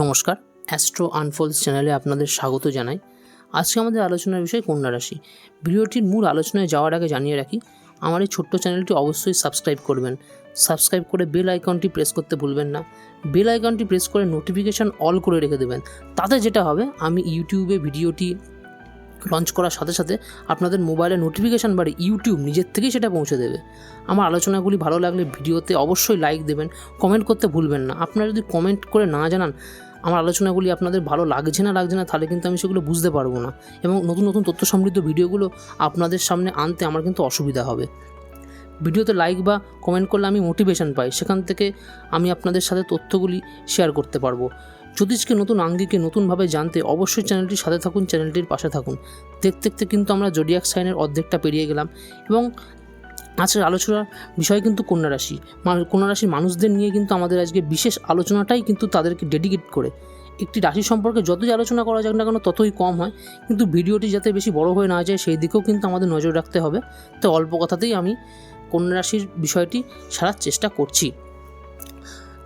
নমস্কার অ্যাস্ট্রো আনফোলস চ্যানেলে আপনাদের স্বাগত জানাই। আজকে আমাদের আলোচনার বিষয় কন্যা রাশি। ভিডিওটির মূল আলোচনায় যাওয়ার আগে জানিয়ে রাখি, আমার এই ছোট্ট চ্যানেলটি অবশ্যই সাবস্ক্রাইব করবেন। সাবস্ক্রাইব করে বেল আইকনটি প্রেস করতে ভুলবেন না। বেল আইকনটি প্রেস করে নোটিফিকেশান অল করে রেখে দেবেন। তাতে যেটা হবে, আমি ইউটিউবে ভিডিওটি লঞ্চ করার সাথে সাথে আপনাদের মোবাইলে নোটিফিকেশান বাড়ি ইউটিউব নিজের থেকেই সেটা পৌঁছে দেবে। আমার আলোচনাগুলি ভালো লাগলে ভিডিওতে অবশ্যই লাইক দেবেন কমেন্ট করতে ভুলবেন না। আপনারা যদি কমেন্ট করে না জানান আমার আলোচনাগুলি আপনাদের ভালো লাগছে না লাগছে না, তাহলে কিন্তু আমি সেগুলো বুঝতে পারব না। এবং নতুন নতুন তথ্য সমৃদ্ধ ভিডিওগুলো আপনাদের সামনে আনতে আমার কিন্তু অসুবিধা হবে। ভিডিওতে লাইক বা কমেন্ট করলে আমি মোটিভেশন পাই, সেখান থেকে আমি আপনাদের সাথে তথ্যগুলি শেয়ার করতে পারব। জ্যোতিষকে নতুন আঙ্গিকে নতুনভাবে জানতে অবশ্যই চ্যানেলটির সাথে থাকুন চ্যানেলটির পাশে থাকুন। দেখতে দেখতে কিন্তু আমরা জোডিয়াক সাইনের অর্ধেকটা পেরিয়ে গেলাম এবং আজকের আলোচনার বিষয় কিন্তু কন্যা রাশি। কন্যা রাশির মানুষদের নিয়ে কিন্তু আমাদের আজকে বিশেষ আলোচনাটাই কিন্তু তাদেরকে ডেডিকেট করে। একটি রাশি সম্পর্কে যতই আলোচনা করা যাক না কেন, ততই কম হয়। কিন্তু ভিডিওটি যাতে বেশি বড় হয়ে না যায়, সেই দিকেও কিন্তু আমাদের নজর রাখতে হবে। তো অল্প কথাতেই আমি কন্যা রাশির বিষয়টি সারার চেষ্টা করছি।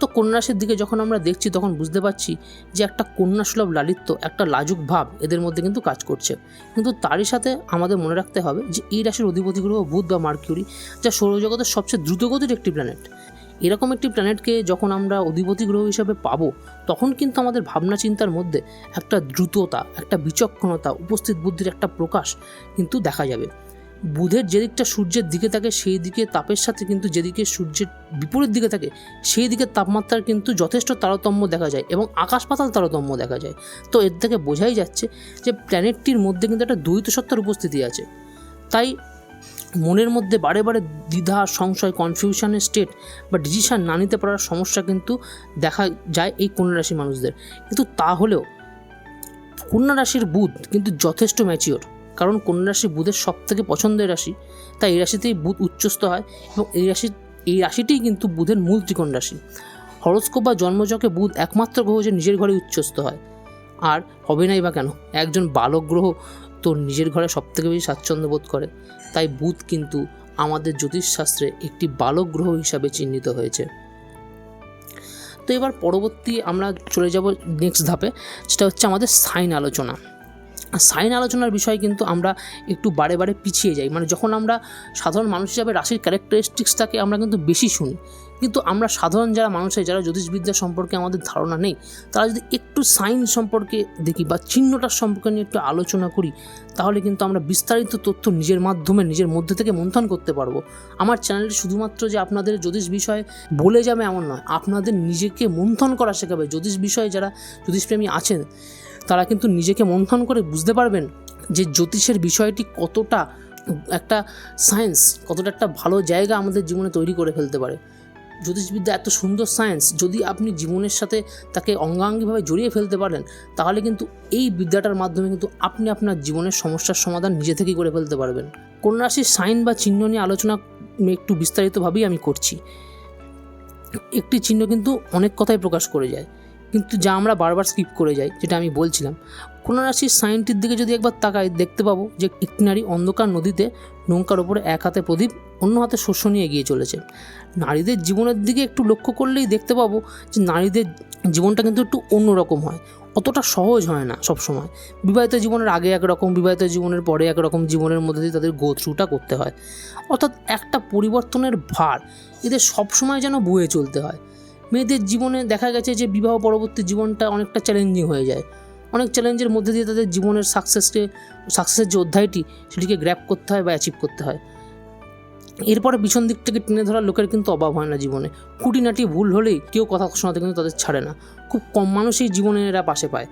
তো কন্যা রাশির দিকে যখন আমরা দেখছি, তখন বুঝতে পারছি যে একটা কন্যাসুলভ লালিত্য, একটা লাজুক ভাব এদের মধ্যে কিন্তু কাজ করছে। কিন্তু তারই সাথে আমাদের মনে রাখতে হবে যে, এই রাশির অধিপতি গ্রহ বুধ বা মার্কিউরি, যা সৌরজগতের সবচেয়ে দ্রুতগতির একটি প্ল্যানেট এরকম একটি প্ল্যানেটকে যখন আমরা অধিপতি গ্রহ হিসাবে পাবো, তখন কিন্তু আমাদের ভাবনা চিন্তার মধ্যে একটা দ্রুততা, একটা বিচক্ষণতা, উপস্থিত বুদ্ধির একটা প্রকাশ কিন্তু দেখা যাবে। বুধের যেদিকটা সূর্যের দিকে থাকে, সেই দিকে তাপের সাথে কিন্তু যেদিকে সূর্যের বিপরীত দিকে থাকে, সেই দিকে তাপমাত্রার কিন্তু যথেষ্ট তারতম্য দেখা যায় এবং আকাশ পাতাল তারতম্য দেখা যায়। তো এর থেকে বোঝাই যাচ্ছে যে প্ল্যানেটটির মধ্যে কিন্তু একটা দ্বৈত সত্তার উপস্থিতি আছে। তাই মনের মধ্যে বারে বারে দ্বিধা, সংশয় কনফিউশনের স্টেট বা ডিসিশন না নিতে পারার সমস্যা কিন্তু দেখা যায় এই কন্যা রাশির মানুষদের। কিন্তু তা হলেও কন্যা রাশির বুধ কিন্তু যথেষ্ট ম্যাচিওর কারণ কন্যা রাশি বুধের সব থেকে পছন্দের রাশি, তাই এই রাশিতেই বুধ উচ্চস্থ হয় এবং এই রাশি, এই রাশিটিই কিন্তু বুধের মূল ত্রিকোণ রাশি। হরস্কোপ বা জন্মজকে বুধ একমাত্র গ্রহ যে নিজের ঘরে উচ্চস্থ হয়। আর হবে নাই বা কেন? একজন বালক গ্রহ তো নিজের ঘরে সবথেকে বেশি স্বাচ্ছন্দ্য বোধ করে। তাই বুধ কিন্তু আমাদের জ্যোতিষশাস্ত্রে একটি বালক গ্রহ হিসাবে চিহ্নিত হয়েছে। তো এবার পরবর্তী আমরা চলে যাব নেক্সট ধাপে, সেটা হচ্ছে আমাদের সাইন আলোচনা। সাইন আলোচনার বিষয় কিন্তু আমরা একটু বারে বারে পিছিয়ে যাই। মানে যখন আমরা সাধারণ মানুষ হিসাবে রাশির ক্যারেক্টারিস্টিক্সটাকে আমরা কিন্তু বেশি শুনি, কিন্তু আমরা সাধারণ যারা মানুষ যারা জ্যোতিষবিদ্যা সম্পর্কে আমাদের ধারণা নেই, তারা যদি একটু সাইন সম্পর্কে দেখি বা চিহ্নটার সম্পর্কে নিয়ে একটু আলোচনা করি, তাহলে কিন্তু আমরা বিস্তারিত তথ্য নিজের মাধ্যমে, নিজের মধ্যে থেকে মন্থন করতে পারব। আমার চ্যানেলটি শুধুমাত্র যে আপনাদের জ্যোতিষ বিষয়ে বলে যাবে এমন নয়, আপনাদের নিজেকে মন্থন করা শেখাবে। জ্যোতিষ বিষয়ে যারা জ্যোতিষপ্রেমী আছেন তারা কিন্তু নিজেকে মন্থন করে বুঝতে পারবেন যে জ্যোতিষের বিষয়টি কতটা, একটা সায়েন্স কতটা একটা ভালো জায়গা আমাদের জীবনে তৈরি করে ফেলতে পারে। জ্যোতিষবিদ্যা এত সুন্দর সায়েন্স যদি আপনি জীবনের সাথে তাকে অঙ্গাঙ্গিভাবে জড়িয়ে ফেলতে পারেন, তাহলে কিন্তু এই বিদ্যাটার মাধ্যমে কিন্তু আপনি আপনার জীবনের সমস্যার সমাধান নিজে থেকেই করে ফেলতে পারবেন। কোন রাশির সাইন বা চিহ্ন নিয়ে আলোচনা একটু বিস্তারিতভাবেই আমি করছি। একটি চিহ্ন কিন্তু অনেক কথাই প্রকাশ করে যায়। কিন্তু যা আমরা বারবার স্কিপ করে যাই, যেটা আমি বলছিলাম কোনো রাশির সাইনটির দিকে যদি একবার তাকাই, দেখতে পাবো যে একটি নারী অন্ধকার নদীতে নৌকার ওপরে এক হাতে প্রদীপ, অন্য হাতে শস্য নিয়ে এগিয়ে চলেছে। নারীদের জীবনের দিকে একটু লক্ষ্য করলেই দেখতে পাবো যে নারীদের জীবনটা কিন্তু একটু অন্যরকম হয়। অতটা সহজ হয় না সব সময় বিবাহিত জীবনের আগে একরকম, বিবাহিত জীবনের পরে একরকম, জীবনের মধ্যে দিয়ে তাদের গো থ্রুটা করতে হয়। অর্থাৎ একটা পরিবর্তনের ভার এদের সবসময় যেন বয়ে চলতে হয়। মেয়েদের জীবনে দেখা গেছে যে বিবাহ পরবর্তী জীবনটা অনেকটা চ্যালেঞ্জিং হয়ে যায়। অনেক চ্যালেঞ্জের মধ্যে দিয়ে তাদের জীবনের সাকসেসকে সাকসেসের যে অধ্যায়টি, সেটিকে গ্র্যাপ করতে হয় বা অ্যাচিভ করতে হয়। এরপরে পিছন দিক থেকে টেনে ধরার লোকের কিন্তু অভাব হয় না জীবনে। খুঁটিনাটি ভুল হলেই কেউ কথা শোনাতে কিন্তু তাদের ছাড়ে না। খুব কম মানুষই জীবনে এরা পাশে পায়।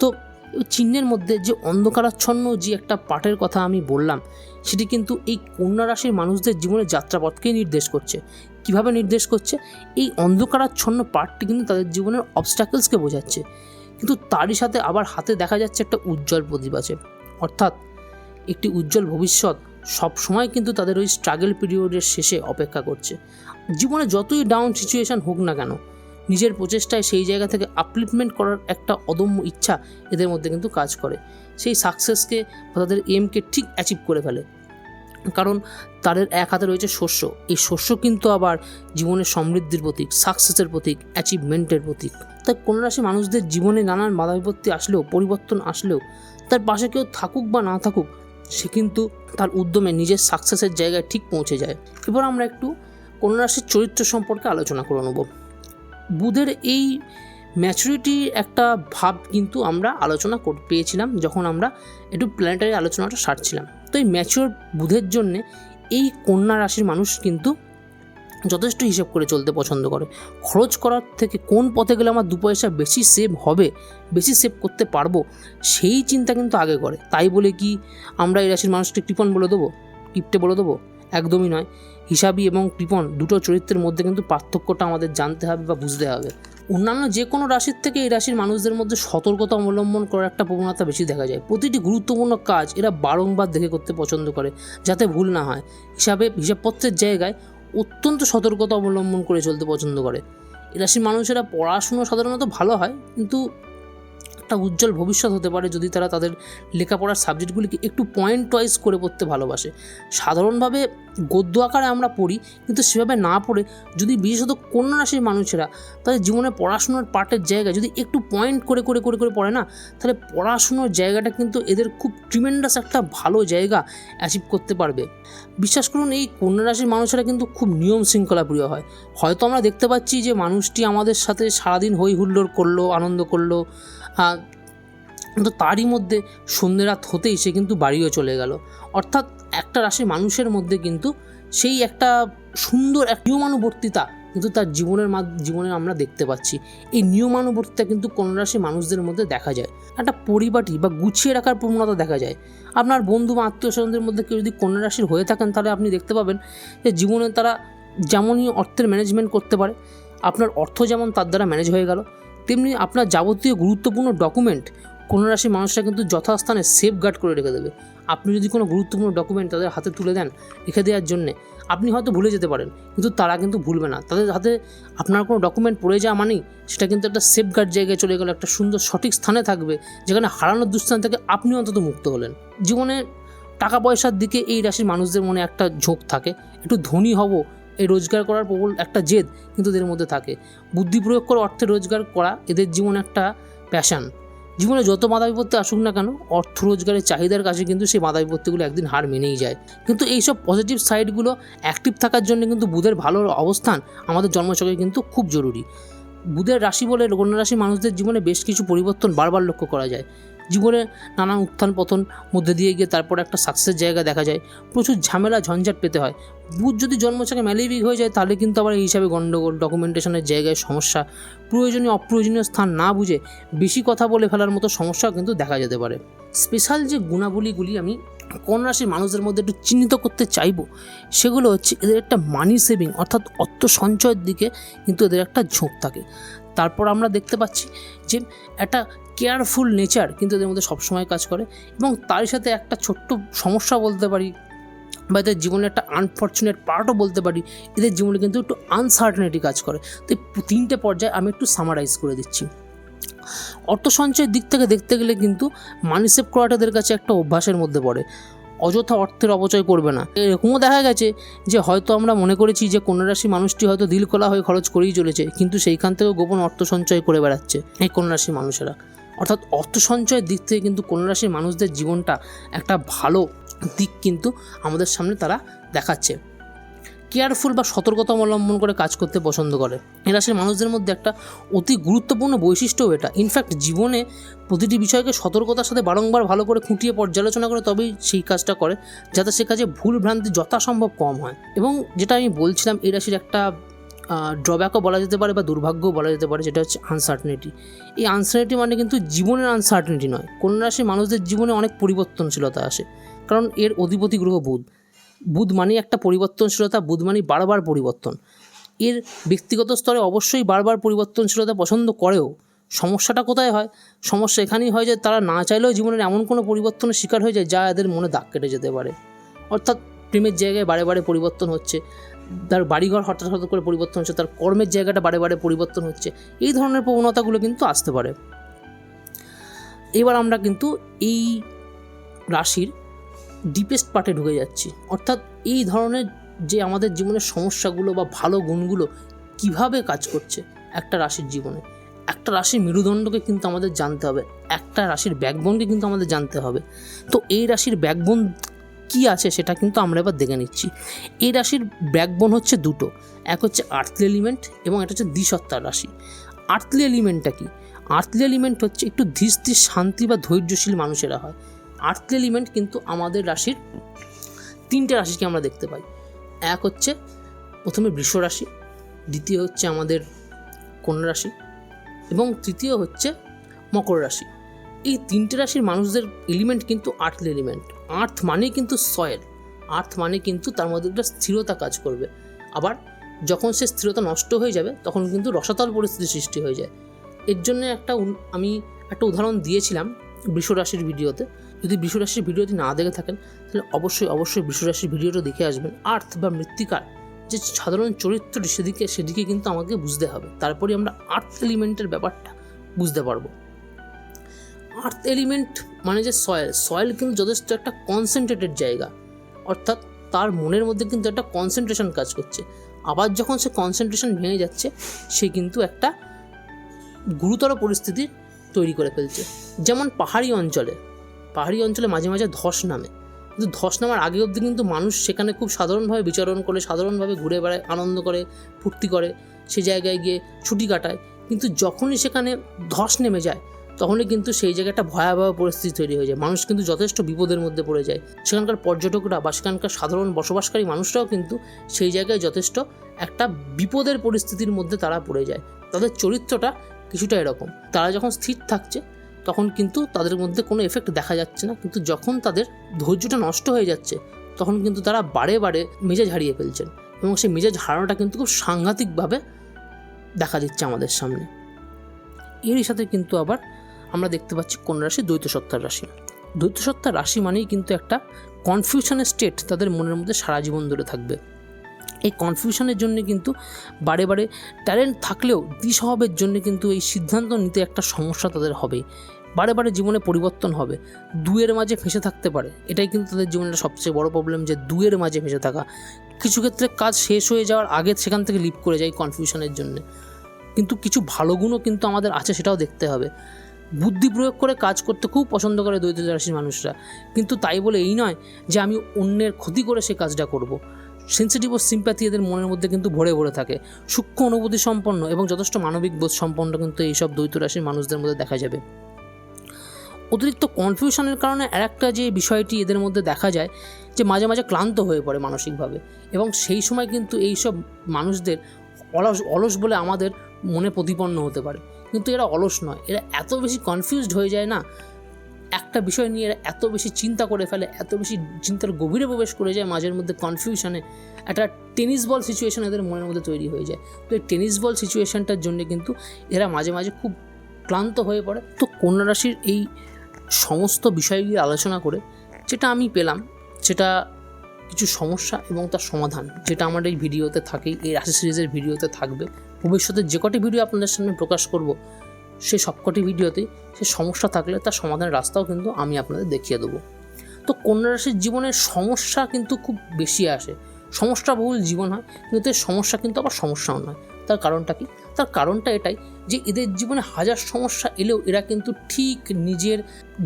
তো চিহ্নের মধ্যে যে অন্ধকারাচ্ছন্ন যে একটা পাঠের কথা আমি বললাম, সেটি কিন্তু এই কন্যা রাশির মানুষদের জীবনের যাত্রাপথকেই নির্দেশ করছে। কীভাবে নির্দেশ করছে? এই অন্ধকারাচ্ছন্ন পার্টটি কিন্তু তাদের জীবনের অবস্টাকেলসকে বোঝাচ্ছে। কিন্তু তারই সাথে আবার হাতে দেখা যাচ্ছে একটা উজ্জ্বল প্রদীপ আছে। অর্থাৎ একটি উজ্জ্বল ভবিষ্যৎ সব সময় কিন্তু তাদের ওই স্ট্রাগল পিরিয়ডের শেষে অপেক্ষা করছে। জীবনে যতই ডাউন সিচুয়েশান হোক না কেন নিজের প্রচেষ্টায় সেই জায়গা থেকে আপলিফমেন্ট করার একটা অদম্য ইচ্ছা এদের মধ্যে কিন্তু কাজ করে। সেই সাকসেসকে বা তাদের এমকে ঠিক অ্যাচিভ করে ফেলে। কারণ তাদের এক হাতে রয়েছে শস্য। এই শস্য কিন্তু আবার জীবনের সমৃদ্ধির প্রতীক সাকসেসের প্রতীক অ্যাচিভমেন্টের প্রতীক। তাই কন্যা রাশি মানুষদের জীবনে নানান বাধা বিপত্তি আসলেও, পরিবর্তন আসলেও, তার পাশে কেউ থাকুক বা না থাকুক, সে কিন্তু তার উদ্যমে নিজের সাকসেসের জায়গায় ঠিক পৌঁছে যায়। এবার আমরা একটু কন্যা রাশির চরিত্র সম্পর্কে আলোচনা করে নেব। বুধের এই ম্যাচুরিটির একটা ভাব কিন্তু আমরা আলোচনা কর, পেয়েছিলাম যখন আমরা একটু প্ল্যানেটারি আলোচনাটা সারছিলাম। তো এই ম্যাচিওর বুধের জন্যে এই কন্যা রাশির মানুষ কিন্তু যথেষ্ট হিসেব করে চলতে পছন্দ করে। খরচ করার থেকে কোন পথে গেলে আমার দু পয়সা বেশি সেভ হবে, বেশি সেভ করতে পারব, সেই চিন্তা কিন্তু আগে করে। তাই বলে কি আমরা এই রাশির মানুষকে কৃপণ বলে দেবো? কিপটে বলে দেবো? একদমই নয়। হিসাবি এবং কৃপণ দুটো চরিত্রের মধ্যে কিন্তু পার্থক্যটা আমাদের জানতে হবে বা বুঝতে হবে। অন্যান্য যে কোনো রাশির থেকে এই রাশির মানুষদের মধ্যে সতর্কতা অবলম্বন করার একটা প্রবণতা বেশি দেখা যায়। প্রতিটি গুরুত্বপূর্ণ কাজ এরা বারংবার দেখে করতে পছন্দ করে, যাতে ভুল না হয়। হিসাবে হিসাবপত্রের জায়গায় অত্যন্ত সতর্কতা অবলম্বন করে চলতে পছন্দ করে। এ রাশির মানুষেরা পড়াশুনো সাধারণত ভালো হয়, কিন্তু একটা উজ্জ্বল ভবিষ্যৎ হতে পারে যদি তারা তাদের লেখাপড়ার সাবজেক্টগুলিকে একটু পয়েন্ট ওয়াইজ করে পড়তে ভালোবাসে। সাধারণভাবে গদ্য আকারে আমরা পড়ি, কিন্তু সেভাবে না পড়ে যদি বিশেষত কন্যা রাশির মানুষেরা তাদের জীবনে পড়াশুনোর পার্টের জায়গায় যদি একটু পয়েন্ট করে করে করে করে পড়ে না, তাহলে পড়াশুনোর জায়গাটা কিন্তু এদের খুব ট্রিমেন্ডাস একটা ভালো জায়গা অ্যাচিভ করতে পারবে। বিশ্বাস করুন, এই কন্যা রাশির মানুষেরা কিন্তু খুব নিয়ম শৃঙ্খলা প্রিয় হয়। হয়তো আমরা দেখতে পাচ্ছি যে মানুষটি আমাদের সাথে সারাদিন হই হুল্লোড় করল, আনন্দ করল কিন্তু তারই মধ্যে সন্ধ্যে রাত হতেই সে কিন্তু বাড়িও চলে গেল। অর্থাৎ একটা রাশি মানুষের মধ্যে কিন্তু সেই একটা সুন্দর এক নিয়মানুবর্তিতা কিন্তু তার জীবনের জীবনে আমরা দেখতে পাচ্ছি। এই নিয়মানুবর্তিতা কিন্তু কোন রাশি মানুষদের মধ্যে দেখা যায়। একটা পরিপাটি বা গুছিয়ে রাখার প্রবণতা দেখা যায়। আপনার বন্ধু বা আত্মীয় স্বজনদের মধ্যে কেউ যদি কন্যা রাশির হয়ে থাকেন তাহলে আপনি দেখতে পাবেন যে জীবনে তারা যেমনই অর্থের ম্যানেজমেন্ট করতে পারে, আপনার অর্থ যেমন তার দ্বারা ম্যানেজ হয়ে গেল তেমনি আপনার যাবতীয় গুরুত্বপূর্ণ ডকুমেন্ট কোনো রাশির মানুষরা কিন্তু যথাস্থানে সেফ গার্ড করে রেখে দেবে। আপনি যদি কোনো গুরুত্বপূর্ণ ডকুমেন্ট তাদের হাতে তুলে দেন রেখে দেওয়ার জন্যে, আপনি হয়তো ভুলে যেতে পারেন, কিন্তু তারা কিন্তু ভুলবে না। তাদের হাতে আপনার কোনো ডকুমেন্ট পড়ে যাওয়া মানেই সেটা কিন্তু একটা সেফ গার্ড জায়গায় চলে গেলে, একটা সুন্দর সঠিক স্থানে থাকবে, যেখানে হারানোর দুস্থান থেকে আপনি অন্তত মুক্ত হলেন। জীবনে টাকা পয়সার দিকে এই রাশির মানুষদের মনে একটা ঝোঁক থাকে, একটু ধনী হব এই রোজগার করার প্রবল একটা জেদ কিন্তু এদের মধ্যে থাকে। বুদ্ধি প্রয়োগ করে অর্থে রোজগার করা এদের জীবনে একটা প্যাশান জীবনে যত বাধা বিপত্তি আসুক না কেন, অর্থ রোজগারের চাহিদার কাছে কিন্তু সেই বাধা বিপত্তিগুলো একদিন হার মেনেই যায়। কিন্তু এইসব পজিটিভ সাইডগুলো অ্যাক্টিভ থাকার জন্য কিন্তু বুধের ভালো অবস্থান আমাদের জন্মচক্রে কিন্তু খুব জরুরি। বুধের রাশি বলে কন্যা রাশি মানুষদের জীবনে বেশ কিছু পরিবর্তন বারবার লক্ষ্য করা যায়। জীবনে নানান উত্থান পতন মধ্যে দিয়ে গিয়ে তারপর একটা সাকসেস জায়গা দেখা যায়। প্রচুর ঝামেলা, ঝঞ্ঝাট পেতে হয়। বুধ যদি জন্ম জন্মছকে ম্যালেরিক হয়ে যায়, তাহলে কিন্তু আবার এই হিসাবে গণ্ডগোল ডকুমেন্টেশনের জায়গায় সমস্যা। প্রয়োজনীয়, অপ্রয়োজনীয় স্থান না বুঝে বেশি কথা বলে ফেলার মতো সমস্যাও কিন্তু দেখা যেতে পারে। স্পেশাল যে গুণাবলীগুলি আমি কোন রাশির মানুষদের মধ্যে একটু চিহ্নিত করতে চাইব, সেগুলো হচ্ছে এদের একটা মানি সেভিং অর্থাৎ অর্থ সঞ্চয়ের দিকে কিন্তু এদের একটা ঝোঁক থাকে। তারপর আমরা দেখতে পাচ্ছি যে একটা কেয়ারফুল নেচার কিন্তু এদের মধ্যে সবসময় কাজ করে এবং তার সাথে একটা ছোট্ট সমস্যা বলতে পারি বা এদের জীবনে একটা আনফর্চুনেট পার্টও বলতে পারি, এদের জীবনে কিন্তু একটু আনসার্টেনিটি কাজ করে। তো তিনটে পর্যায়ে আমি একটু সামারাইজ করে দিচ্ছি। অর্থ সঞ্চয়ের দিক থেকে দেখতে গেলে কিন্তু মানি সেভ করাটা এদের কাছে একটা অভ্যাসের মধ্যে পড়ে। অযথা অর্থের অপচয় করবে না। এরকমও দেখা গেছে যে হয়তো আমরা মনে করেছি যে কন্যা রাশি মানুষটি হয়তো দিলকলা হয়ে খরচ করেই চলেছে, কিন্তু সেইখান থেকেও গোপন অর্থ সঞ্চয় করে বেড়াচ্ছে এই কন্যা রাশি মানুষেরা। অর্থাৎ অর্থ সঞ্চয়ের দিক থেকে কিন্তু কন্যা রাশির মানুষদের জীবনটা একটা ভালো দিক কিন্তু আমাদের সামনে তারা দেখাচ্ছে। কেয়ারফুল বা সতর্কতা অবলম্বন করে কাজ করতে পছন্দ করে। এ রাশির মানুষদের মধ্যে একটা অতি গুরুত্বপূর্ণ বৈশিষ্ট্যও এটা। ইনফ্যাক্ট জীবনে প্রতিটি বিষয়কে সতর্কতার সাথে বারংবার ভালো করে খুঁটিয়ে পর্যালোচনা করে তবেই সেই কাজটা করে, যাতে সে কাজে ভুল ভ্রান্তি যথাসম্ভব কম হয়। এবং যেটা আমি বলছিলাম, এই রাশির একটা ড্রব্যাকও বলা যেতে পারে বা দুর্ভাগ্যও বলা যেতে পারে, যেটা হচ্ছে আনসার্টনিটি এই আনসার্টনিটি মানে কিন্তু জীবনের আনসার্টনিটি নয়। কোন রাশির মানুষদের জীবনে অনেক পরিবর্তনশীলতা আসে। কারণ এর অধিপতি গ্রহ বুধ। বুধ মানে একটা পরিবর্তনশীলতা, বুধ মানে বারবার পরিবর্তন। এর ব্যক্তিগত স্তরে অবশ্যই বারবার পরিবর্তনশীলতা পছন্দ করেও সমস্যাটা কোথায় হয়? সমস্যা এখানেই হয় যে তারা না চাইলেও জীবনের এমন কোনো পরিবর্তনের শিকার হয়ে যায় যা এদের মনে দাগ কেটে যেতে পারে। অর্থাৎ প্রেমের জায়গায় বারে বারে পরিবর্তন হচ্ছে, তার বাড়িঘর হঠাৎ হঠাৎ করে পরিবর্তন হচ্ছে, তার কর্মের জায়গাটা বারে বারে পরিবর্তন হচ্ছে, এই ধরনের প্রবণতাগুলো কিন্তু আসতে পারে। এবার আমরা কিন্তু এই রাশির ডিপেস্ট পার্টে ঢুকে যাচ্ছি। অর্থাৎ এই ধরনের যে আমাদের জীবনের সমস্যাগুলো বা ভালো গুণগুলো কীভাবে কাজ করছে একটা রাশির জীবনে, একটা রাশির মেরুদণ্ডকে কিন্তু আমাদের জানতে হবে, একটা রাশির ব্যাকবোনকে কিন্তু আমাদের জানতে হবে। তো এই রাশির ব্যাকবোন কি আছে সেটা কিন্তু আমরা এবার দেখে নিচ্ছি। এই রাশির ব্যাকবোন হচ্ছে দুটো, এক হচ্ছে আর্থলি এলিমেন্ট এবং এটা হচ্ছে দ্বিসত্তার রাশি। আর্থলি এলিমেন্টটা কি? আর্থলি এলিমেন্ট হচ্ছে একটু ধীর শান্তি বা ধৈর্যশীল মানুষেরা হয়। আর্থলি এলিমেন্ট কিন্তু আমাদের রাশির তিনটে রাশিকে আমরা দেখতে পাই। এক হচ্ছে প্রথমে বৃষ রাশি, দ্বিতীয় হচ্ছে আমাদের কন্যা রাশি এবং তৃতীয় হচ্ছে মকর রাশি। এই তিনটে রাশির মানুষদের এলিমেন্ট কিন্তু আর্থ এলিমেন্ট। আর্থ মানে কিন্তু সয়েল। আর্থ মানে কিন্তু তার মধ্যে একটা স্থিরতা কাজ করবে। আবার যখন সে স্থিরতা নষ্ট হয়ে যাবে, তখন কিন্তু রসাতল পরিস্থিতি সৃষ্টি হয়ে যায়। এর জন্য একটা আমি একটা উদাহরণ দিয়েছিলাম বৃষ রাশির ভিডিওতে যদি বৃষ রাশির ভিডিওটি না দেখে থাকেন, তাহলে অবশ্যই অবশ্যই বৃষ রাশির ভিডিওটা দেখে আসবেন। আর্থ বা মৃত্তিকার যে সাধারণ চরিত্রটি সেদিকে সেদিকে কিন্তু আমাকে বুঝতে হবে। তারপরে আমরা আর্থ এলিমেন্টের ব্যাপারটা বুঝতে পারব। আর্থ এলিমেন্ট মানে যে সয়েল সয়েল কিন্তু যথেষ্ট একটা কনসেন্ট্রেটেড জায়গা। অর্থাৎ তার মনের মধ্যে কিন্তু একটা কনসেন্ট্রেশন কাজ করছে। আবার যখন সে কনসেন্ট্রেশন ভেঙে যাচ্ছে, সে কিন্তু একটা গুরুতর পরিস্থিতি তৈরি করে ফেলছে। যেমন পাহাড়ি অঞ্চলে পাহাড়ি অঞ্চলে মাঝে মাঝে ধস নামে। কিন্তু ধস নামার আগে অবধি কিন্তু মানুষ সেখানে খুব সাধারণভাবে বিচরণ করে, সাধারণভাবে ঘুরে বেড়ায়, আনন্দ করে, ফুর্তি করে, সে জায়গায় গিয়ে ছুটি কাটায়। কিন্তু যখনই সেখানে ধস নেমে যায়, তখনই কিন্তু সেই জায়গায় একটা ভয়াবহ পরিস্থিতি তৈরি হয়ে যায়। মানুষ কিন্তু যথেষ্ট বিপদের মধ্যে পড়ে যায়। সেখানকার পর্যটকরা বা সেখানকার সাধারণ বসবাসকারী মানুষরাও কিন্তু সেই জায়গায় যথেষ্ট একটা বিপদের পরিস্থিতির মধ্যে তারা পড়ে যায়। তাদের চরিত্রটা কিছুটা এরকম। তারা যখন স্থির থাকছে তখন কিন্তু তাদের মধ্যে কোনো এফেক্ট দেখা যাচ্ছে না। কিন্তু যখন তাদের ধৈর্যটা নষ্ট হয়ে যাচ্ছে, তখন কিন্তু তারা বারে বারে মেজাজ হারিয়ে ফেলছেন এবং সেই মেজাজ হারানোটা কিন্তু খুব সাংঘাতিকভাবে দেখা দিচ্ছে আমাদের সামনে। এরই সাথে কিন্তু আবার আমরা দেখতে পাচ্ছি কোন রাশি? দ্বৈত সত্তার রাশি। দ্বৈত সত্তার রাশি মানেই কিন্তু একটা কনফিউশনের স্টেট তাদের মনের মধ্যে সারা জীবন ধরে থাকবে। এই কনফিউশনের জন্য কিন্তু বারে বারে ট্যালেন্ট থাকলেও দিশাহবের জন্য কিন্তু এই সিদ্ধান্ত নিতে একটা সমস্যা তাদের হবে বারে বারে জীবনে পরিবর্তন হবে। দুয়ের মাঝে ফেঁসে থাকতে পারে। এটাই কিন্তু তাদের জীবনের সবচেয়ে বড় প্রবলেম যে দুয়ের মাঝে ফেঁসে থাকা। কিছু ক্ষেত্রে কাজ শেষ হয়ে যাওয়ার আগে সেখান থেকে লিপ করে যায় কনফিউশনের জন্য। কিন্তু কিছু ভালো গুণও কিন্তু আমাদের আছে সেটাও দেখতে হবে। বুদ্ধি প্রয়োগ করে কাজ করতে খুব পছন্দ করে দ্বৈত রাশির মানুষরা। কিন্তু তাই বলে এই নয় যে আমি অন্যের ক্ষতি করে সে কাজটা করব। সেন্সিটিভ ও সিম্প্যাথি এদের মনের মধ্যে কিন্তু ভরে ভরে থাকে। সূক্ষ্ম অনুভূতি সম্পন্ন এবং যথেষ্ট মানবিক বোধ সম্পন্ন কিন্তু এইসব দ্বৈত রাশির মানুষদের মধ্যে দেখা যাবে। অতিরিক্ত কনফিউশনের কারণে আর একটা যে বিষয়টি এদের মধ্যে দেখা যায়, যে মাঝে মাঝে ক্লান্ত হয়ে পড়ে মানসিকভাবে। এবং সেই সময় কিন্তু এইসব মানুষদের অলস অলস বলে আমাদের মনে প্রতিপন্ন হতে পারে। কিন্তু এরা অলস নয়। এরা এত বেশি কনফিউজড হয়ে যায় না, একটা বিষয় নিয়ে এরা এত বেশি চিন্তা করে ফেলে, এত বেশি চিন্তার গভীরে প্রবেশ করে যায়, মাঝের মধ্যে কনফিউশনে একটা টেনিস বল সিচুয়েশন এদের মনের মধ্যে তৈরি হয়ে যায়। তো এই টেনিস বল সিচুয়েশনটার জন্য কিন্তু এরা মাঝে মাঝে খুব ক্লান্ত হয়ে পড়ে। তো কন্যা রাশির এই সমস্ত বিষয়গুলি আলোচনা করে যেটা আমি পেলাম, সেটা কিছু সমস্যা এবং তার সমাধান যেটা আমার এই ভিডিওতে থাকেই, এই রাশি সিরিজের ভিডিওতে থাকবে। ভবিষ্যতে যে কটি ভিডিও আপনাদের সামনে প্রকাশ করব সেই সবকটি ভিডিওতেই সে সমস্যা থাকলে তার সমাধানের রাস্তাও কিন্তু আমি আপনাদের দেখিয়ে দেবো। তো কন্যা রাশির জীবনে সমস্যা কিন্তু খুব বেশি আসে। সমস্যা বহুল জীবন হয়, কিন্তু সমস্যা কিন্তু আবার সমস্যাও নয়। তার কারণটা কি? তার কারণটা এটাই যে এদের জীবনে হাজার সমস্যা এলেও এরা কিন্তু ঠিক নিজের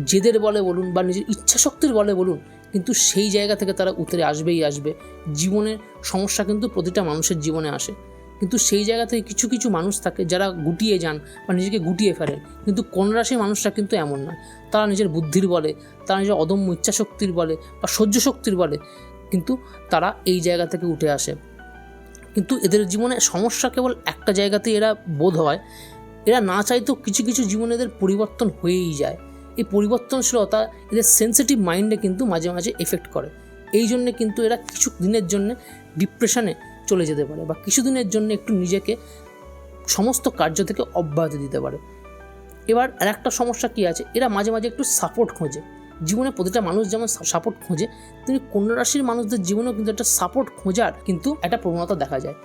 জেদের বলে বলুন বা নিজের ইচ্ছাশক্তির বলে বলুন, কিন্তু সেই জায়গা থেকে তারা উতরে আসবেই আসবে। জীবনের সমস্যা কিন্তু প্রতিটা মানুষের জীবনে আসে। কিন্তু সেই জায়গা থেকে কিছু কিছু মানুষ থাকে যারা গুটিয়ে যান বা নিজেকে গুটিয়ে ফেলেন কিন্তু কোন রাশির মানুষরা কিন্তু এমন নয়। তারা নিজের বুদ্ধির বলে, তারা নিজের অদম্য ইচ্ছাশক্তির বলে বা সহ্য শক্তির বলে, কিন্তু তারা এই জায়গা থেকে উঠে আসে। কিন্তু এদের জীবনে সমস্যা কেবল একটা জায়গাতেই এরা বোধ হয়। এরা না চাইতেও কিছু কিছু জীবনে এদের পরিবর্তন হয়েই যায়। এই পরিবর্তনশীলতা এদের সেন্সিটিভ মাইন্ডে কিন্তু মাঝে মাঝে এফেক্ট করে। এই জন্যে কিন্তু এরা কিছু দিনের জন্য ডিপ্রেশনে চলে যেতে পারে বা কিছুদিনের জন্য একটু নিজেকে সমস্ত কার্য থেকে অব্যাহতি দিতে পারে। এবার আর একটা সমস্যা কী আছে? এরা মাঝে মাঝে একটু সাপোর্ট খোঁজে। জীবনে প্রতিটা মানুষ যেমন সাপোর্ট খোঁজে, তেমনি কন্যা রাশির মানুষদের জীবনেও কিন্তু একটা সাপোর্ট খোঁজার কিন্তু একটা প্রবণতা দেখা যায়।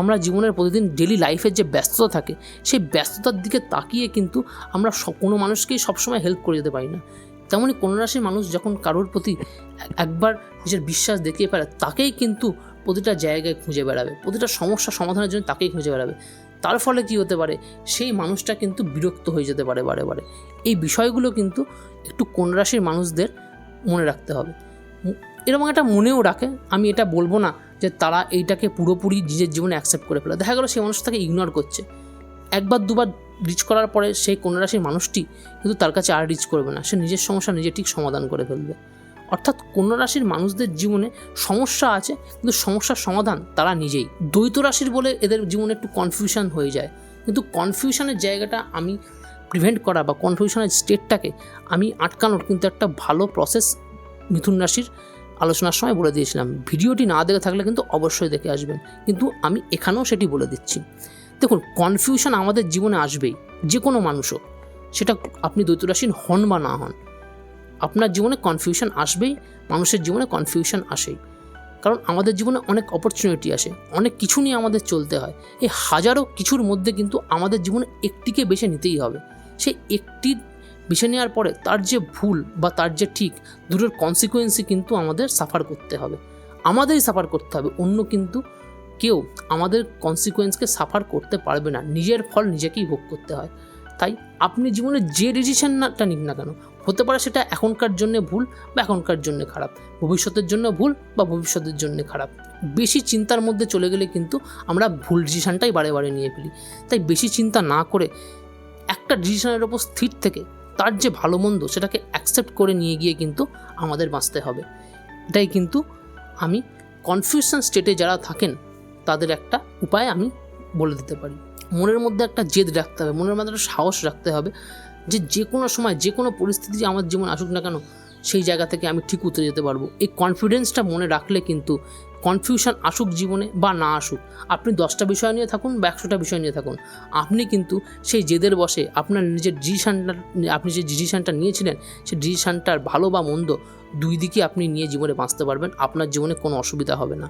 আমরা জীবনের প্রতিদিন ডেলি লাইফের যে ব্যস্ততা থাকে, সেই ব্যস্ততার দিকে তাকিয়ে কিন্তু আমরা কোনো মানুষকেই সবসময় হেল্প করে যেতে পারি না। তেমনই কন্যা রাশির মানুষ যখন কারোর প্রতি একবার নিজের বিশ্বাস দেখিয়ে ফেলে, তাকেই কিন্তু প্রতিটা জায়গায় খুঁজে বেড়াবে। প্রতিটা সমস্যা সমাধানের জন্য তাকেই খুঁজে বেড়াবে। তার ফলে কি হতে পারে? সেই মানুষটা কিন্তু বিরক্ত হয়ে যেতে পারে বারে বারে। এই বিষয়গুলো কিন্তু একটু কোন রাশির মানুষদের মনে রাখতে হবে। এরকম একটা মনেও রাখে, আমি এটা বলব না যে তারা এইটাকে পুরোপুরি নিজের জীবনে অ্যাকসেপ্ট করে ফেলে। দেখা গেলো সেই মানুষ তাকে ইগনোর করছে। একবার দুবার রিচ করার পরে সেই কোন রাশির মানুষটি কিন্তু তার কাছে আর রিচ করবে না। সে নিজের সমস্যা নিজে ঠিক সমাধান করে ফেলবে। অর্থাৎ কোন রাশির মানুষদের জীবনে সমস্যা আছে, কিন্তু সমস্যার সমাধান তারা নিজেই। দ্বৈত রাশির বলে এদের জীবনে একটু কনফিউশন হয়ে যায়। কিন্তু কনফিউশনের জায়গাটা আমি প্রিভেন্ট করা বা কনফিউশনের স্টেটটাকে আমি আটকানোর কিন্তু একটা ভালো প্রসেস মিথুন রাশির আলোচনার সময় বলে দিয়েছিলাম। ভিডিওটি না দেখে থাকলে কিন্তু অবশ্যই দেখে আসবেন। কিন্তু আমি এখানেও সেটি বলে দিচ্ছি। দেখুন কনফিউশন আমাদের জীবনে আসবেই যে কোনো মানুষও। সেটা আপনি দ্বৈত রাশির হন বা না হন। আপনার জীবনে কনফিউশন আসবেই, মানুষের জীবনে কনফিউশন আসেই। কারণ আমাদের জীবনে অনেক অপরচুনিটি আসে, অনেক কিছু নিয়ে আমাদের চলতে হয়। এই হাজারো কিছুর মধ্যে কিন্তু আমাদের জীবনে একটিকে বেছে নিতেই হবে। সেই একটি বেছে নেওয়ার পরে তার যে ভুল বা তার যে ঠিক, দুটোর কনসিকুয়েন্সই কিন্তু আমাদের সাফার করতে হবে। আমাদেরই সাফার করতে হবে, অন্য কিন্তু কেউ আমাদের কনসিকুয়েন্সকে সাফার করতে পারবে না। নিজের ফল নিজেকেই ভোগ করতে হয়। তাই আপনি জীবনে যে ডিসিশনটা নিক না কেন হতে পারে সেটা এখনকার জন্য ভুল বা এখনকার জন্য খারাপ। ভবিষ্যতের জন্য ভুল বা ভবিষ্যতের জন্য খারাপ। বেশি চিন্তার মধ্যে চলে গেলে কিন্তু আমরা ভুল ডিসিশনটাই বারে বারে নিয়ে ফেলি। তাই বেশি চিন্তা না করে একটা ডিসিশনের ওপর স্থির থেকে তার যে ভালো মন্দ সেটাকে অ্যাকসেপ্ট করে নিয়ে গিয়ে কিন্তু আমাদের বাঁচতে হবে। এটাই কিন্তু আমি কনফিউশন স্টেটে যারা থাকেন, তাদের একটা উপায় আমি বলে দিতে পারি। মনের মধ্যে একটা জেদ রাখতে হবে, মনের মধ্যে একটা সাহস রাখতে হবে যে যে কোনো সময়, যে কোনো পরিস্থিতি আমার জীবন আসুক না কেন, সেই জায়গা থেকে আমি ঠিক উঠে যেতে পারব। এই কনফিডেন্সটা মনে রাখলে কিন্তু কনফিউশন আসুক জীবনে বা না আসুক, আপনি দশটা বিষয় নিয়ে থাকুন বা একশোটা বিষয় নিয়ে থাকুন। আপনি কিন্তু সেই জেদের বসে আপনার নিজের ডিসিশানটা আপনি যে ডিসিশানটা নিয়েছিলেন, সেই ডিসিশানটার ভালো বা মন্দ দুই দিকে আপনি নিয়ে জীবনে বাঁচতে পারবেন। আপনার জীবনে কোনো অসুবিধা হবে না।